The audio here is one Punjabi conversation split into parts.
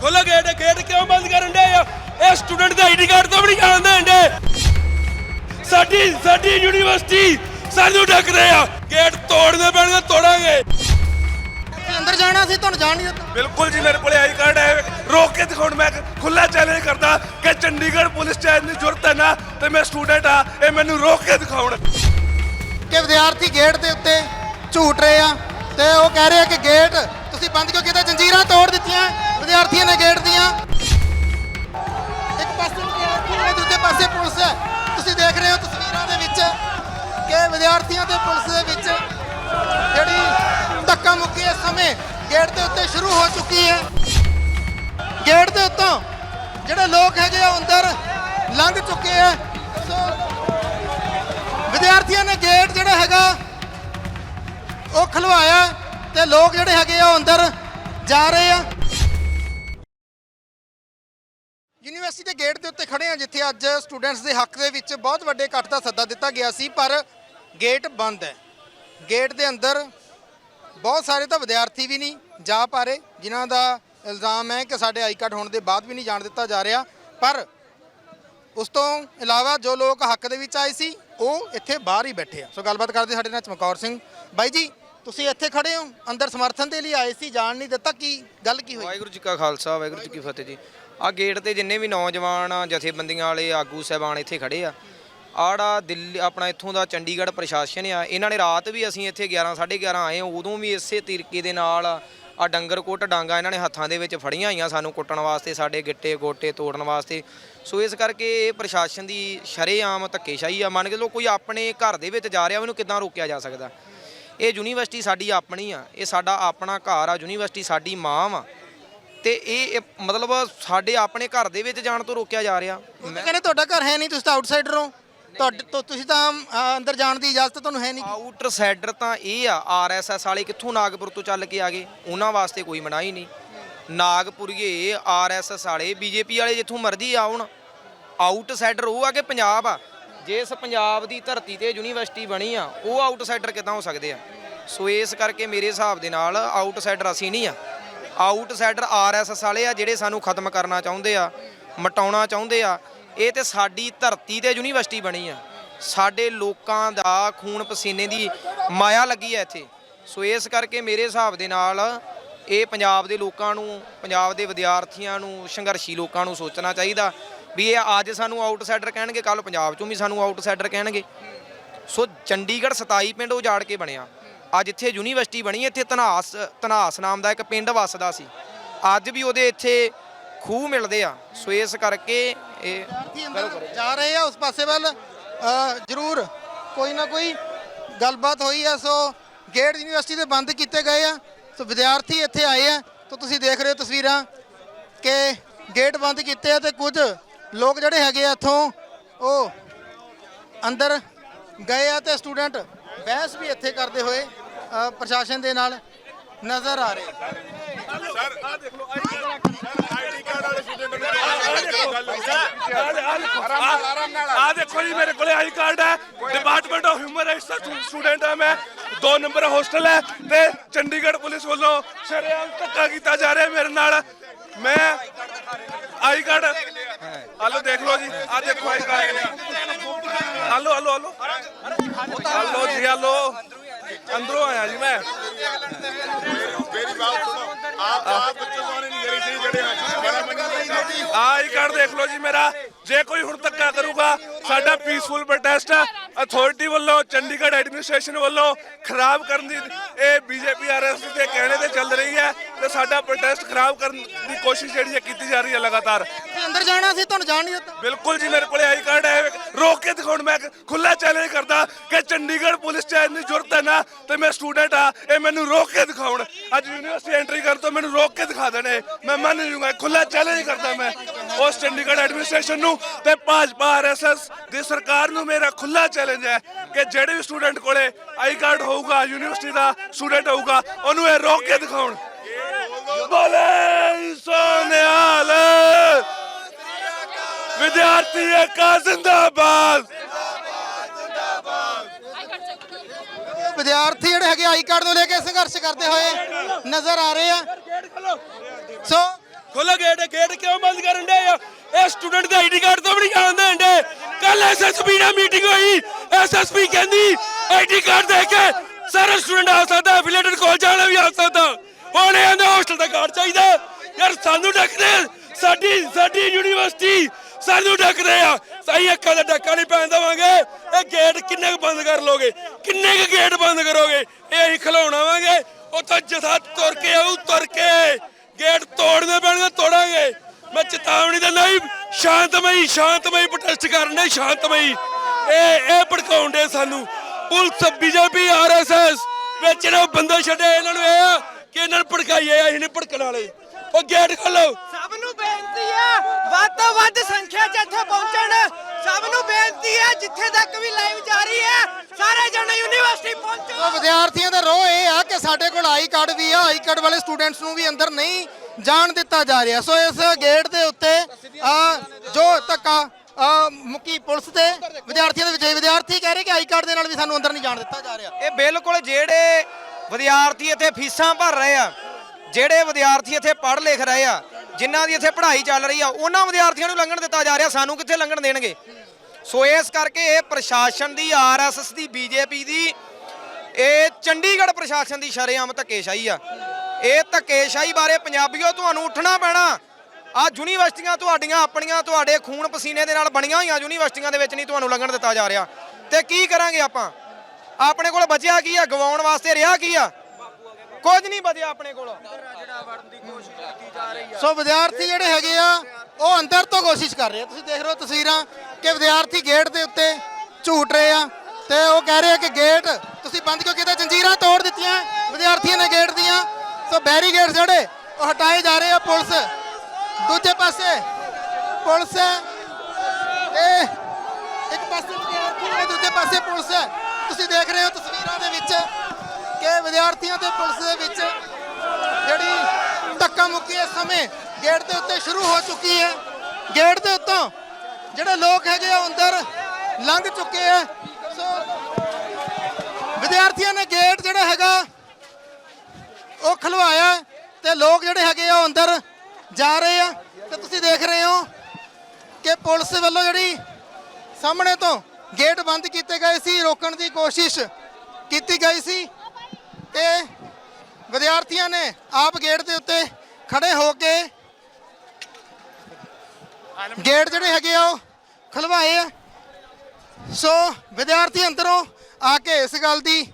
ਖੋਲੋ ਗੇਟ ਗੇਟ ਕਿਉਂ ਬੰਦ ਕਰਨ ਦੇ ਆ? ਇਹ ਸਟੂਡੈਂਟ ਦਾ ਆਈਡੀ ਕਾਰਡ ਤੋਂ ਵੀ ਨਹੀਂ ਜਾਣ ਦੇਣਦੇ ਸਾਡੀ ਸਾਡੀ ਯੂਨੀਵਰਸਿਟੀ ਸਾਨੂੰ ਢੱਕਦੇ ਆ। ਗੇਟ ਤੋੜਨੇ ਪੈਣਗੇ ਤੋੜਾਂਗੇ। ਅੰਦਰ ਜਾਣਾ ਸੀ ਤੁਹਾਨੂੰ ਜਾਣ ਨਹੀਂ ਦਿੱਤਾ। ਬਿਲਕੁਲ ਜੀ ਮੇਰੇ ਕੋਲੇ ਆਈ ਕਾਰਡ ਹੈ। ਰੋਕ ਕੇ ਦਿਖਾਉਣ ਮੈਂ ਖੁੱਲਾ ਚੈਲੰਜ ਕਰਦਾ ਕਿ ਚੰਡੀਗੜ੍ਹ ਪੁਲਿਸ ਚ ਇੰਨੀ ਜ਼ਰੂਰਤ ਹੈ ਨਾ ਤੇ ਮੈਂ ਸਟੂਡੈਂਟ ਆ ਇਹ ਮੈਨੂੰ ਰੋਕ ਕੇ ਦਿਖਾਉਣ। ਕਿ ਵਿਦਿਆਰਥੀ ਗੇਟ ਦੇ ਉੱਤੇ ਝੂਟ ਰਹੇ ਆ ਤੇ ਉਹ ਕਹਿ ਰਹੇ ਆ ਕਿ ਗੇਟ ਤੁਸੀਂ ਬੰਦ ਕਿਉਂ ਕੀਤਾ? ਜੰਜੀਰਾਂ ਤੋੜ ਦਿੱਤੀਆਂ। ਵਿਦਿਆਰਥੀਆਂ ਨੇ ਗੇਟ ਦੀਆਂ। ਇੱਕ ਪਾਸੇ ਵਿਦਿਆਰਥੀ ਹੈ ਦੂਜੇ ਪਾਸੇ ਪੁਲਿਸ ਹੈ। ਤੁਸੀਂ ਦੇਖ ਰਹੇ ਹੋ ਤਸਵੀਰਾਂ ਦੇ ਵਿੱਚ ਕਿ ਵਿਦਿਆਰਥੀਆਂ ਤੇ ਪੁਲਿਸ ਦੇ ਵਿੱਚ ਜਿਹੜੀ ਧੱਕਾ ਮੁੱਕੀ ਇਸ ਸਮੇਂ ਗੇਟ ਦੇ ਉੱਤੇ ਸ਼ੁਰੂ ਹੋ ਚੁੱਕੀ ਹੈ। ਗੇਟ ਦੇ ਉੱਤੋਂ ਜਿਹੜੇ ਲੋਕ ਹੈਗੇ ਆ ਅੰਦਰ ਲੰਘ ਚੁੱਕੇ ਆ। ਸੋ ਵਿਦਿਆਰਥੀਆਂ ਨੇ ਗੇਟ ਜਿਹੜਾ ਹੈਗਾ, ਉਹ ਖਲਵਾਇਆ ਤੇ ਲੋਕ ਜਿਹੜੇ ਹੈਗੇ ਆ ਅੰਦਰ ਜਾ ਰਹੇ ਆ। ਯੂਨੀਵਰਸਿਟੀ ਦੇ ਗੇਟ ਦੇ ਉੱਤੇ ਖੜੇ ਆ ਜਿੱਥੇ ਅੱਜ ਸਟੂਡੈਂਟਸ ਦੇ ਹੱਕ ਦੇ ਵਿੱਚ ਬਹੁਤ ਵੱਡੇ ਇਕੱਠ ਦਾ ਸੱਦਾ ਦਿੱਤਾ ਗਿਆ ਸੀ, ਪਰ ਗੇਟ ਬੰਦ ਹੈ। ਗੇਟ ਦੇ ਅੰਦਰ ਬਹੁਤ ਸਾਰੇ ਤਾਂ ਵਿਦਿਆਰਥੀ ਵੀ ਨਹੀਂ ਜਾ ਪਾ ਰਹੇ, ਜਿਨ੍ਹਾਂ ਦਾ ਇਲਜ਼ਾਮ ਹੈ ਕਿ ਸਾਡੇ ਆਈ ਕਾਰਡ ਹੋਣ ਦੇ ਬਾਅਦ ਵੀ ਨਹੀਂ ਜਾਣ ਦਿੱਤਾ ਜਾ ਰਿਹਾ। ਪਰ ਉਸ ਤੋਂ ਇਲਾਵਾ ਜੋ ਲੋਕ ਹੱਕ ਦੇ ਵਿੱਚ ਆਏ ਸੀ, ਉਹ ਇੱਥੇ ਬਾਹਰ ਹੀ ਬੈਠੇ ਆ। ਸੋ ਗੱਲਬਾਤ ਕਰਦੇ ਸਾਡੇ ਨਾਲ ਚਮਕੌਰ ਸਿੰਘ। ਬਾਈ ਜੀ, ਤੁਸੀਂ ਇੱਥੇ ਖੜੇ ਹੋ? ਅੰਦਰ ਸਮਰਥਨ ਦੇ ਲਈ ਆਏ ਸੀ, ਜਾਣ ਨਹੀਂ ਦਿੱਤਾ, ਕੀ ਗੱਲ ਕੀ ਹੋਈ? ਵਾਹਿਗੁਰੂ ਜੀ ਕਾ ਖਾਲਸਾ, ਵਾਹਿਗੁਰੂ ਜੀ ਕੀ ਫਤਿਹ ਜੀ। ਆ ਗੇਟ ਤੇ ਜਿੰਨੇ ਵੀ ਨੌਜਵਾਨ ਜਥੇਬੰਦੀਆਂ ਵਾਲੇ, ਆਗੂ ਸਹਿਬਾਨ ਇੱਥੇ ਖੜੇ ਆ। ਆੜਾ ਦਿੱਲੀ, ਆਪਣਾ ਇੱਥੋਂ ਦਾ ਚੰਡੀਗੜ੍ਹ ਪ੍ਰਸ਼ਾਸਨ ਆ। ਇਹਨਾਂ ਨੇ ਰਾਤ ਵੀ ਅਸੀਂ ਇੱਥੇ 11 11:30 ਆਏ, ਉਦੋਂ ਵੀ ਇਸੇ ਤਰੀਕੇ ਦੇ ਨਾਲ ਆ ਡੰਗਰ ਕੋਟ ਡਾਂਗਾ ਇਹਨਾਂ ਨੇ ਹੱਥਾਂ ਦੇ ਵਿੱਚ ਫੜੀਆਂ ਹੋਈਆਂ ਸਾਨੂੰ ਕੁੱਟਣ ਵਾਸਤੇ, ਸਾਡੇ ਗਿੱਟੇ ਗੋਟੇ ਤੋੜਨ ਵਾਸਤੇ। ਸੋ ਇਸ ਕਰਕੇ ਇਹ ਪ੍ਰਸ਼ਾਸਨ ਦੀ ਸ਼ਰੇਆਮ ਧੱਕੇਸ਼ਾਹੀ ਆ। ਮੰਨ ਕੇ ਲੋ ਕੋਈ ਆਪਣੇ ਘਰ ਦੇ ਵਿੱਚ ਜਾ ਰਿਹਾ, ਉਹਨੂੰ ਕਿੱਦਾਂ ਰੋਕਿਆ ਜਾ ਸਕਦਾ? ਇਹ ਯੂਨੀਵਰਸਿਟੀ ਸਾਡੀ ਆਪਣੀ ਆ। ਇਹ ਸਾਡਾ ਆਪਣਾ ਘਰ ਆ, ਯੂਨੀਵਰਸਿਟੀ ਸਾਡੀ ਮਾਂ ਵਾ। ਤੇ ਇਹ ਮਤਲਬ ਸਾਡੇ ਆਪਣੇ ਘਰ ਦੇ ਵਿੱਚ ਜਾਣ ਤੋਂ ਰੋਕਿਆ ਜਾ ਰਿਹਾ। ਤਾਂ ਕਹਿੰਦੇ ਤੁਹਾਡਾ ਘਰ ਹੈ ਨਹੀਂ ਤੁਸੀਂ ਤਾਂ ਆਊਟਸਾਈਡਰ ਹੋ। ਤੁਹਾਡੇ ਤੋਂ ਤੁਸੀਂ ਤਾਂ ਅੰਦਰ ਜਾਣ ਦੀ ਇਜਾਜ਼ਤ ਤੁਹਾਨੂੰ ਹੈ ਨਹੀਂ। ਆਊਟਰ ਸਾਈਡਰ ਤਾਂ ਇਹ ਆ ਆਰਐਸਐਸ ਵਾਲੇ ਕਿੱਥੋਂ ਨਾਗਪੁਰ ਤੋਂ ਚੱਲ ਕੇ ਆ ਗਏ ਉਹਨਾਂ ਵਾਸਤੇ ਕੋਈ ਮਨਾਹੀ ਨਹੀਂ। ਨਾਗਪੁਰੀਏ ਆਰਐਸਐਸ ਵਾਲੇ ਬੀਜੇਪੀ ਵਾਲੇ ਜਿੱਥੋਂ ਮਰਜ਼ੀ ਆਉਣ। ਆਊਟਸਾਈਡਰ ਉਹ ਆ ਕਿ ਪੰਜਾਬ ਆ। ਜਿਸ ਪੰਜਾਬ ਦੀ ਧਰਤੀ ਤੇ ਯੂਨੀਵਰਸਿਟੀ ਬਣੀ ਆ ਉਹ ਆਊਟਸਾਈਡਰ ਕਿੱਦਾਂ ਹੋ ਸਕਦੇ ਆ? ਸੋ ਇਸ ਕਰਕੇ ਮੇਰੇ ਹਿਸਾਬ ਦੇ ਨਾਲ ਆਊਟਸਾਈਡਰ ਅਸੀਂ ਨਹੀਂ ਆ। ਆਊਟਸਾਈਡਰ ਆਰਐਸਐਸ ਵਾਲੇ ਆ ਜਿਹੜੇ ਸਾਨੂੰ ਖਤਮ ਕਰਨਾ ਚਾਹੁੰਦੇ ਆ, ਮਟਾਉਣਾ ਚਾਹੁੰਦੇ ਆ, ਇਹ ਤੇ ਸਾਡੀ ਧਰਤੀ ਤੇ ਯੂਨੀਵਰਸਿਟੀ ਬਣੀ ਆ। ਸਾਡੇ ਲੋਕਾਂ ਦਾ ਖੂਨ ਪਸੀਨੇ ਦੀ ਮਾਇਆ ਲੱਗੀ ਹੈ ਇੱਥੇ। ਸੋ ਇਸ ਕਰਕੇ ਮੇਰੇ ਹਿਸਾਬ ਦੇ ਨਾਲ ਇਹ ਪੰਜਾਬ ਦੇ ਲੋਕਾਂ ਨੂੰ, ਪੰਜਾਬ ਦੇ ਵਿਦਿਆਰਥੀਆਂ ਨੂੰ, ਸੰਘਰਸ਼ੀ ਲੋਕਾਂ ਨੂੰ ਸੋਚਣਾ ਚਾਹੀਦਾ ਵੀ ਇਹ ਅੱਜ ਸਾਨੂੰ ਆਊਟਸਾਈਡਰ ਕਹਿਣਗੇ ਕੱਲ ਪੰਜਾਬ ਚੋਂ ਵੀ ਸਾਨੂੰ ਆਊਟਸਾਈਡਰ ਕਹਿਣਗੇ। ਸੋ ਚੰਡੀਗੜ੍ਹ 27 ਪਿੰਡ ਉਜਾੜ ਕੇ ਬਣਿਆ। ਅੱਜ ਇੱਥੇ ਯੂਨੀਵਰਸਿਟੀ ਬਣੀ ਇੱਥੇ ਧਨਾਸ ਧਨਾਸ ਨਾਮ ਦਾ ਇੱਕ ਪਿੰਡ ਵਸਦਾ ਸੀ। ਅੱਜ ਵੀ ਉਹਦੇ ਇੱਥੇ ਖੂਹ ਮਿਲਦੇ ਆ। ਸੋ ਇਸ ਕਰਕੇ ਇਹ ਵਿਦਿਆਰਥੀ ਅੰਦਰ ਜਾ ਰਹੇ ਆ ਉਸ ਪਾਸੇ ਵੱਲ। ਅ, ਜ਼ਰੂਰ ਕੋਈ ਨਾ ਕੋਈ ਗੱਲਬਾਤ ਹੋਈ ਆ। ਸੋ ਗੇਟ ਯੂਨੀਵਰਸਿਟੀ ਦੇ ਬੰਦ ਕੀਤੇ ਗਏ ਆ। ਸੋ ਵਿਦਿਆਰਥੀ ਇੱਥੇ ਆਏ ਆ। ਤਾਂ ਤੁਸੀਂ ਦੇਖ ਰਹੇ ਹੋ ਤਸਵੀਰਾਂ ਕਿ ਗੇਟ ਬੰਦ ਕੀਤੇ ਆ ਤੇ ਕੁਝ ਲੋਕ ਜਿਹੜੇ ਹੈਗੇ ਆ ਇੱਥੋਂ ਉਹ ਅੰਦਰ ਗਏ ਆ ਤੇ ਸਟੂਡੈਂਟ ਬਹਿਸ ਵੀ ਇੱਥੇ ਕਰਦੇ ਹੋਏ ਅ, ਪ੍ਰਸ਼ਾਸਨ ਦੇ ਨਾਲ ਨਜ਼ਰ ਆ ਰਹੇ ਆ। ਆ। ਦੇਖੋ ਜੀ ਮੇਰੇ ਕੋਲੇ ਆਈ ਕਾਰਡ ਹੈ। ਡਿਪਾਰਟਮੈਂਟ ਆਫ ਹਿਊਮਨ ਰਾਈਟਸ ਦਾ ਸਟੂਡੈਂਟ ਹਾਂ ਮੈਂ। ਦੋ ਨੰਬਰ ਹੋਸਟਲ ਹੈ ਤੇ ਚੰਡੀਗੜ੍ਹ ਪੁਲਿਸ ਵੱਲੋਂ ਸ਼ਰੇਆਮ ਧੱਕਾ ਕੀਤਾ ਜਾ ਰਿਹਾ ਮੇਰੇ ਨਾਲ। ਮੈਂ ਆਈ ਕਾਰਡ ਹਲੋ ਦੇਖ ਲਓ ਜੀ। ਆ ਦੇਖੋ I card. Hello hello hello. Hello ਜੀ ਹਲੋ। ਅੰਦਰੋਂ ਆਇਆ ਜੀ ਮੈਂ। ਮੇਰੀ ਬਾਤ ਸੁਣੋ। ਆਪ ਆਪ ਬੱਚੇ ਕੋਣੇ ਨਹੀਂ ਕਰੀ ਸੀ ਜਿਹੜੇ ਬੜਾ ਮੈਨੂੰ ਆਈ ਕਾਰਡ ਦੇਖ ਲਓ ਜੀ ਮੇਰਾ। ਜੇ ਕੋਈ ਹੁਣ ਧੱਕਾ ਕਰੂਗਾ ਸਾਡਾ ਪੀਸਫੁਲ ਪ੍ਰੋਟੈਸਟ ਅਥਾਰਟੀ ਵੱਲੋਂ ਚੰਡੀਗੜ੍ਹ ਐਡਮਿਨਿਸਟ੍ਰੇਸ਼ਨ ਵੱਲੋਂ ਖਰਾਬ ਕਰਨ ਦੀ ਇਹ ਬੀਜੇਪੀ ਆਰਐਸ ਦੇ ਕਹਿਣੇ ਤੇ ਚੱਲ ਰਹੀ ਹੈ ਤੇ ਸਾਡਾ ਪ੍ਰੋਟੈਸਟ ਖਰਾਬ ਕਰਨ ਦੀ ਕੋਸ਼ਿਸ਼ ਜਿਹੜੀ ਹੈ ਕੀਤੀ ਜਾ ਰਹੀ ਹੈ ਲਗਾਤਾਰ। ਅੰਦਰ ਜਾਣਾ ਸੀ ਤੁਹਾਨੂੰ ਜਾਣ ਨਹੀਂ ਦਿੱਤਾ। ਬਿਲਕੁਲ ਜੀ ਮੇਰੇ ਕੋਲੇ ਆਈ ਕਾਰਡ ਹੈ ਰੋਕ ਕੇ ਦਿਖਾਉਣ। ਮੈਂ ਖੁੱਲਾ ਚੈਲੰਜ ਕਰਦਾ ਕਿ ਚੰਡੀਗੜ੍ਹ ਪੁਲਿਸ ਚ ਇੰਨੀ ਜ਼ਰੂਰਤ ਹੈ ਨਾ ਤੇ ਮੈਂ ਸਟੂਡੈਂਟ ਆ ਇਹ ਮੈਨੂੰ ਰੋਕ ਕੇ ਦਿਖਾਉਣ। ਅੱਜ ਯੂਨੀਵਰਸਿਟੀ ਐਂਟਰੀ ਕਰਨ ਤੋਂ ਮੈਨੂੰ ਰੋਕ ਕੇ ਦਿਖਾ ਦੇਣੇ ਮੈਂ ਮੰਨ ਜੂਗਾ ਖੁੱਲਾ ਚੈਲੰਜ ਕਰਦਾ ਮੈਂ ਉਸ ਚੰਡੀਗੜ੍ਹ ਐਡਮਿਨਿਸਟ੍ਰੇਸ਼ਨ ਨੂੰ ਤੇ ਭਾਜਪਾ ਆਰਐਸਐਸ ਦੀ ਸਰਕਾਰ ਨੂੰ ਮੇਰਾ ਖੁੱਲਾ ਚੈਲੰਜ ਹੈ ਕਿ ਜਿਹੜੇ ਵੀ ਸਟੂਡੈਂਟ ਕੋਲੇ ਆਈ ਕਾਰਡ ਹੋਊਗਾ ਯੂਨੀਵਰਸਿਟੀ ਦਾ ਸਟੂਡੈਂਟ ਹੋਊਗਾ, ਉਹਨੂੰ ਇਹ ਰੋਕ ਕੇ ਦਿਖਾਉਣ। ਬੋਲੇ ਸੋਨਿਆਲ! ਵਿਦਿਆਰਥੀ ਏਕਾ ਜ਼ਿੰਦਾਬਾਦ। ਵਿਦਿਆਰਥੀ ਜਿਹੜੇ ਹੈਗੇ ਆਈ ਕਾਰਡ ਨੂੰ ਲੈ ਕੇ ਸੰਘਰਸ਼ ਕਰਦੇ ਹੋਏ ਨਜ਼ਰ ਆ ਰਹੇ ਆ। ਸੋ ਖੋਲੋ ਗੇਟ ਗੇਟ ਕਿਉਂ ਬੰਦ ਕਰਨ ਦੇ ਆ? ਇਹ ਸਟੂਡੈਂਟ ਦੇ ਆਈਡੀ ਕਾਰਡ ਤੋਂ ਵੀ ਨਹੀਂ ਜਾਣ ਦੇਣ ਕੱਲ ਐਸਐਸਪੀ ਨਾਲ ਮੀਟਿੰਗ ਹੋਈ। ਐਸਐਸਪੀ ਕਹਿੰਦੀ ਆਈਡੀ ਕਾਰਡ ਦੇ ਕੇ ਸਾਰਾ ਸਟੂਡੈਂਟ ਆ ਸਕਦਾ ਐਫੀਲੀਏਟਡ ਕਾਲਜ ਵਾਲਾ ਵੀ ਆ ਸਕਦਾ। ਹੁਣ ਇਹਨਾਂ ਹੋਸਟਲ ਦਾ ਕਾਰਡ ਚਾਹੀਦਾ। ਯਾਰ ਸਾਨੂੰ ਡੱਕਦੇ ਸਾਡੀ ਸਾਡੀ ਯੂਨੀਵਰਸਿਟੀ ਸਾਨੂੰ ਡੱਕਦੇ ਆ। ਸਹੀ ਅੱਖਾਂ ਦਾ ਡੱਕਾ ਨਹੀਂ ਪੈਣ ਦੇਵਾਂਗੇ। ਇਹ ਗੇਟ ਕਿੰਨੇ ਬੰਦ ਕਰ ਲੋਗੇ ਕਿੰਨੇ ਕੁ ਗੇਟ ਬੰਦ ਕਰੋਗੇ? ਇਹ ਅਸੀਂ ਖਿਲਾਉਣਾਵਾਂਗੇ ਉੱਥੋਂ ਜਥਾ ਤੁਰ ਕੇ ਆਊ, ਤੁਰ ਕੇ। ਗੇਟ ਤੋੜਨੇ ਪੈਣਗੇ, ਤੋੜਾਂਗੇ। ਮੈਂ ਚੇਤਾਵਨੀ ਦਿੰਦਾ ਜੀ, ਸ਼ਾਂਤਮਈ ਸ਼ਾਂਤਮਈ ਪ੍ਰੋਟੈਸਟ ਕਰਨੇ ਸ਼ਾਂਤਮਈ। ਇਹ ਇਹ ਭੜਕਾਉਂਦੇ ਸਾਨੂੰ। ਪੁਲਿਸ, ਬੀਜੇਪੀ ਆਰਐਸਐਸ ਵਿੱਚ ਇਹਨਾਂ ਬੰਦੇ ਛੱਡੇ। ਇਹਨਾਂ ਨੂੰ ਇਹ ਆ ਕਿ ਇਹਨਾਂ ਨੂੰ ਭੜਕਾਈਏ, ਅਸੀਂ ਨਹੀਂ ਭੜਕਣ ਵਾਲੇ। ਉਹ ਗੇਟ ਖੋਲੋ ਸਭ ਨੂੰ ਬੇਨਤੀ ਹੈ ਵੱਧ ਤੋਂ ਵੱਧ ਸੰਖਿਆ 'ਚ ਇੱਥੇ ਪਹੁੰਚਣ। ਸਭ ਨੂੰ ਬੇਨਤੀ ਹੈ ਜਿੱਥੇ ਤੱਕ ਵੀ ਲਾਈਵ ਜਾਰੀ ਹੈ ਸਾਰੇ ਜਣੇ ਯੂਨੀਵਰਸਿਟੀ ਪਹੁੰਚੋ। ਸੋ ਵਿਦਿਆਰਥੀਆਂ ਦਾ ਰੋਹ ਇਹ ਆ ਕਿ ਸਾਡੇ ਕੋਲ ਆਈ ਕਾਰਡ ਵੀ ਆ ਆਈ ਕਾਰਡ ਵਾਲੇ ਸਟੂਡੈਂਟਸ ਨੂੰ ਵੀ ਅੰਦਰ ਨਹੀਂ ਜਾਣ ਦਿੱਤਾ ਜਾ ਰਿਹਾ। ਸੋ ਇਸ ਗੇਟ ਦੇ ਉੱਤੇ ਆ ਜੋ ਧੱਕਾ ਆ ਮੁਕੀ ਪੁਲਿਸ ਤੇ ਵਿਦਿਆਰਥੀਆਂ ਦੇ ਵਿੱਚ ਵਿਦਿਆਰਥੀ ਕਹਿ ਰਹੇ ਕਿ ਆਈ ਕਾਰਡ ਦੇ ਨਾਲ ਵੀ ਸਾਨੂੰ ਅੰਦਰ ਨਹੀਂ ਜਾਣ ਦਿੱਤਾ ਜਾ ਰਿਹਾ। ਇਹ ਬਿਲਕੁਲ ਜਿਹੜੇ ਵਿਦਿਆਰਥੀ ਇੱਥੇ ਫੀਸਾਂ ਭਰ ਰਹੇ ਆ ਜਿਹੜੇ ਵਿਦਿਆਰਥੀ ਇੱਥੇ ਪੜ੍ਹ ਲਿਖ ਰਹੇ ਆ ਜਿਨ੍ਹਾਂ ਦੀ ਇੱਥੇ ਪੜ੍ਹਾਈ ਚੱਲ ਰਹੀ ਆ, ਉਹਨਾਂ ਵਿਦਿਆਰਥੀਆਂ ਨੂੰ ਲੰਘਣ ਦਿੱਤਾ ਜਾ ਰਿਹਾ, ਸਾਨੂੰ ਕਿੱਥੇ ਲੰਘਣ ਦੇਣਗੇ? ਸੋ ਇਸ ਕਰਕੇ ਇਹ ਪ੍ਰਸ਼ਾਸਨ ਦੀ ਆਰਐਸਐਸ ਦੀ ਬੀਜੇਪੀ ਦੀ, ਇਹ ਚੰਡੀਗੜ੍ਹ ਪ੍ਰਸ਼ਾਸਨ ਦੀ ਸ਼ਰੇਆਮ ਧੱਕੇਸ਼ਾਹੀ ਆ। ਇਹ ਧੱਕੇਸ਼ਾਹੀ ਬਾਰੇ ਪੰਜਾਬੀਓ, ਤੁਹਾਨੂੰ ਉੱਠਣਾ ਪੈਣਾ। ਆ ਯੂਨੀਵਰਸਿਟੀਆਂ ਤੁਹਾਡੀਆਂ ਆਪਣੀਆਂ, ਤੁਹਾਡੇ ਖੂਨ ਪਸੀਨੇ ਦੇ ਨਾਲ ਬਣੀਆਂ ਹੋਈਆਂ ਯੂਨੀਵਰਸਿਟੀਆਂ ਦੇ ਵਿੱਚ ਨਹੀਂ ਤੁਹਾਨੂੰ ਲੰਘਣ ਦਿੱਤਾ ਜਾ ਰਿਹਾ। ਤੇ ਕੀ ਕਰਾਂਗੇ ਆਪਾਂ? ਆਪਣੇ ਕੋਲ ਬਚਿਆ ਕੀ ਆ? ਗਵਾਉਣ ਵਾਸਤੇ ਰਿਹਾ ਕੀ ਆ? ਕੁਝ ਨਹੀਂ ਬਚਿਆ ਆਪਣੇ ਕੋਲ। ਸੋ ਵਿਦਿਆਰਥੀ ਜਿਹੜੇ ਹੈਗੇ ਆ, ਉਹ ਅੰਦਰ ਤੋਂ ਕੋਸ਼ਿਸ਼ ਕਰ ਰਹੇ ਆ। ਤੁਸੀਂ ਦੇਖ ਰਹੇ ਹੋ ਤਸਵੀਰਾਂ ਕਿ ਵਿਦਿਆਰਥੀ ਗੇਟ ਦੇ ਉੱਤੇ ਝੂਟ ਰਹੇ ਆ ਤੇ ਉਹ ਕਹਿ ਰਹੇ ਆ ਕਿ ਗੇਟ ਤੁਸੀਂ ਬੰਦ ਕਿਉਂ ਕੀਤਾ ਜੰਜੀਰਾਂ ਤੋੜ ਦਿੱਤੀਆਂ ਵਿਦਿਆਰਥੀਆਂ ਨੇ ਗੇਟ ਦੀਆਂ। ਸੋ ਬੈਰੀਗੇਡ ਜਿਹੜੇ, ਉਹ ਹਟਾਏ ਜਾ ਰਹੇ ਆ ਪੁਲਿਸ। ਦੂਜੇ ਪਾਸੇ, ਪੁਲਿਸ ਤੇ ਇੱਕ ਪਾਸੇ ਵਿਦਿਆਰਥੀ ਨੇ ਦੂਜੇ ਪਾਸੇ ਪੁਲਿਸ ਹੈ। ਤੁਸੀਂ ਦੇਖ ਰਹੇ ਹੋ ਤਸਵੀਰਾਂ ਦੇ ਵਿੱਚ ਕਿ ਵਿਦਿਆਰਥੀਆਂ ਤੇ ਪੁਲਿਸ ਦੇ ਵਿੱਚ ਜਿਹੜੀ ਧੱਕਾ ਮੁੱਕੀ ਇਸ ਸਮੇਂ ਗੇਟ ਦੇ ਉੱਤੇ ਸ਼ੁਰੂ ਹੋ ਚੁੱਕੀ ਹੈ। ਗੇਟ ਦੇ ਉੱਤੋਂ ਜਿਹੜੇ ਲੋਕ ਹੈਗੇ ਆ ਅੰਦਰ ਲੰਘ ਚੁੱਕੇ ਆ। ਸੋ ਵਿਦਿਆਰਥੀਆਂ ਨੇ ਗੇਟ ਜਿਹੜਾ ਹੈਗਾ, ਉਹ ਖਲਵਾਇਆ ਤੇ ਲੋਕ ਜਿਹੜੇ ਹੈਗੇ ਆ, ਉਹ ਅੰਦਰ ਜਾ ਰਹੇ ਆ। ਤੇ ਤੁਸੀਂ ਦੇਖ ਰਹੇ ਹੋ ਕਿ ਪੁਲਿਸ ਵੱਲੋਂ ਜਿਹੜੀ ਸਾਹਮਣੇ ਤੋਂ ਗੇਟ ਬੰਦ ਕੀਤੇ ਗਏ ਸੀ, ਰੋਕਣ ਦੀ ਕੋਸ਼ਿਸ਼ ਕੀਤੀ ਗਈ ਸੀ। ਤੇ ਵਿਦਿਆਰਥੀਆਂ ਨੇ ਆਪ ਗੇਟ ਦੇ ਉੱਤੇ ਖੜੇ ਹੋ ਕੇ ਗੇਟ ਜਿਹੜੇ ਹੈਗੇ ਆ ਉਹ ਖਲਵਾਏ ਆ। ਸੋ ਵਿਦਿਆਰਥੀ ਅੰਦਰੋਂ ਆ ਕੇ ਇਸ ਗੱਲ ਦੀ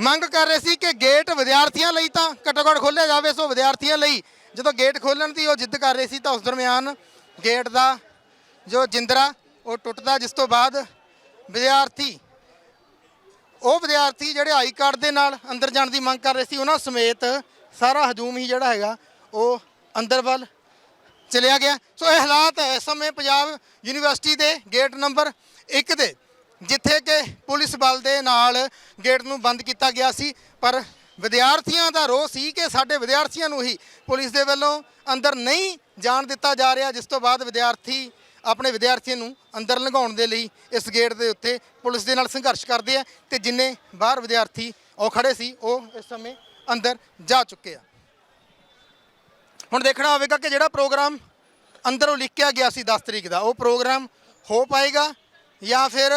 ਮੰਗ ਕਰ ਰਹੇ ਸੀ ਕਿ ਗੇਟ ਵਿਦਿਆਰਥੀਆਂ ਲਈ ਤਾਂ ਘੱਟੋ ਘੱਟ ਖੋਲ੍ਹਿਆ ਜਾਵੇ। ਸੋ ਵਿਦਿਆਰਥੀਆਂ ਲਈ ਜਦੋਂ ਗੇਟ ਖੋਲਣ ਦੀ ਉਹ ਜਿੱਦ ਕਰ ਰਹੇ ਸੀ ਤਾਂ ਉਸ ਦਰਮਿਆਨ ਗੇਟ ਦਾ ਜੋ ਜਿੰਦਰਾ ਉਹ ਟੁੱਟਦਾ, ਜਿਸ ਤੋਂ ਬਾਅਦ ਵਿਦਿਆਰਥੀ ਉਹ ਵਿਦਿਆਰਥੀ ਜਿਹੜੇ ਆਈ ਕਾਰਡ ਦੇ ਨਾਲ ਅੰਦਰ ਜਾਣ ਦੀ ਮੰਗ ਕਰ ਰਹੇ ਸੀ, ਉਹਨਾਂ ਸਮੇਤ ਸਾਰਾ ਹਜੂਮ ਹੀ ਜਿਹੜਾ ਹੈਗਾ, ਉਹ ਅੰਦਰ ਵੱਲ ਚਲਿਆ ਗਿਆ। ਸੋ ਇਹ ਹਾਲਾਤ ਇਸ ਸਮੇਂ ਪੰਜਾਬ ਯੂਨੀਵਰਸਿਟੀ ਦੇ ਗੇਟ ਨੰਬਰ 1 ਦੇ, ਜਿੱਥੇ ਕਿ ਪੁਲਿਸ ਬਲ ਦੇ ਨਾਲ ਗੇਟ ਨੂੰ ਬੰਦ ਕੀਤਾ ਗਿਆ ਸੀ। ਪਰ ਵਿਦਿਆਰਥੀਆਂ ਦਾ ਰੋਹ ਸੀ ਕਿ ਸਾਡੇ ਵਿਦਿਆਰਥੀਆਂ ਨੂੰ ਹੀ ਪੁਲਿਸ ਦੇ ਵੱਲੋਂ ਅੰਦਰ ਨਹੀਂ ਜਾਣ ਦਿੱਤਾ ਜਾ ਰਿਹਾ, ਜਿਸ ਤੋਂ ਬਾਅਦ ਵਿਦਿਆਰਥੀ ਆਪਣੇ ਵਿਦਿਆਰਥੀਆਂ ਨੂੰ ਅੰਦਰ ਲੰਘਾਉਣ ਦੇ ਲਈ ਇਸ ਗੇਟ ਦੇ ਉੱਤੇ ਪੁਲਿਸ ਦੇ ਨਾਲ ਸੰਘਰਸ਼ ਕਰਦੇ ਆ ਤੇ ਜਿੰਨੇ ਬਾਹਰ ਵਿਦਿਆਰਥੀ ਉਹ ਖੜੇ ਸੀ, ਉਹ ਇਸ ਸਮੇਂ ਅੰਦਰ ਜਾ ਚੁੱਕੇ ਆ। ਹੁਣ ਦੇਖਣਾ ਹੋਵੇਗਾ ਕਿ ਜਿਹੜਾ ਪ੍ਰੋਗਰਾਮ ਅੰਦਰੋਂ ਲਿਖਿਆ ਗਿਆ ਸੀ 10 ਤਰੀਕ ਦਾ, ਉਹ ਪ੍ਰੋਗਰਾਮ ਹੋ ਪਾਏਗਾ ਜਾਂ ਫਿਰ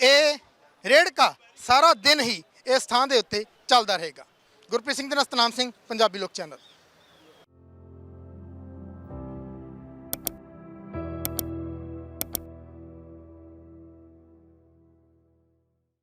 ਇਹ ਰੇੜਕਾ ਸਾਰਾ ਦਿਨ ਹੀ ਇਸ ਥਾਂ ਦੇ ਉੱਤੇ ਚੱਲਦਾ ਰਹੇਗਾ। ਗੁਰਪ੍ਰੀਤ ਸਿੰਘ ਦੇ ਨਾਲ ਸਤਨਾਮ ਸਿੰਘ, ਪੰਜਾਬੀ ਲੋਕ ਚੈਨਲ।